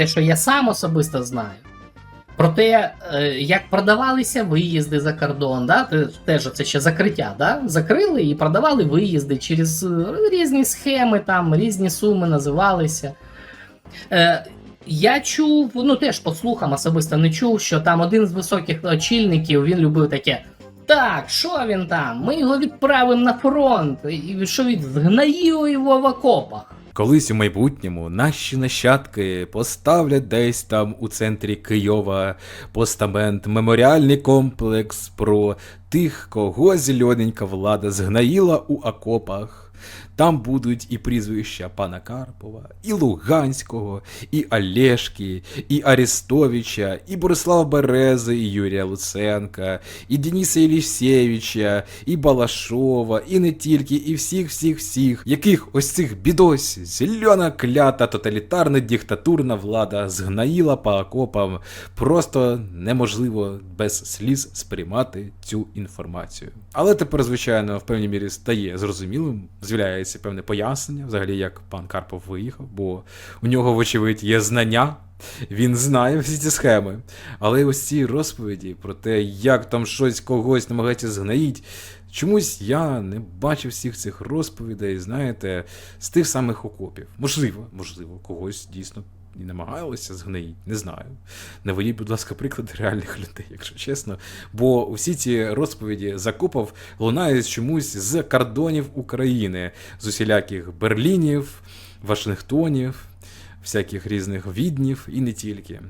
те, що я сам особисто знаю. Про те, е, як продавалися виїзди за кордон, да? теж це ще закриття, да? закрили і продавали виїзди через е, різні схеми, там, різні суми називалися. Е, я чув, ну теж по слухам особисто не чув, що там один з високих очільників він любив таке. Так, що він там? Ми його відправимо на фронт, і що він згноїв його в окопах. Колись у майбутньому наші нащадки поставлять десь там у центрі Києва постамент, меморіальний комплекс про тих, кого зелененька влада згноїла у окопах. Там будуть і прізвища пана Карпова, і Луганського, і Олешки, і Арестовича, і Борислава Берези, і Юрія Луценка, і Дениса Єлісєвича, і Балашова, і не тільки, і всіх, всіх, всіх, яких ось цих бідось, зелена клята, тоталітарна диктатурна влада згноїла по окопам. Просто неможливо без сліз сприймати цю інформацію. Але тепер, звичайно, в певній мірі стає зрозумілим, з'являється певне пояснення, взагалі, як пан Карпов виїхав, бо у нього, вочевидь, є знання. Він знає всі ці схеми. Але ось ці розповіді про те, як там щось когось намагається згноїть, чомусь я не бачив всіх цих розповідей, знаєте, з тих самих окопів. Можливо, можливо, когось дійсно і намагалися згноїть, не знаю. Наведіть, будь ласка, приклади реальних людей, якщо чесно. Бо усі ці розповіді закопав лунають чомусь з кордонів України, з усіляких Берлінів, Вашингтонів, всяких різних віднів і не тільки.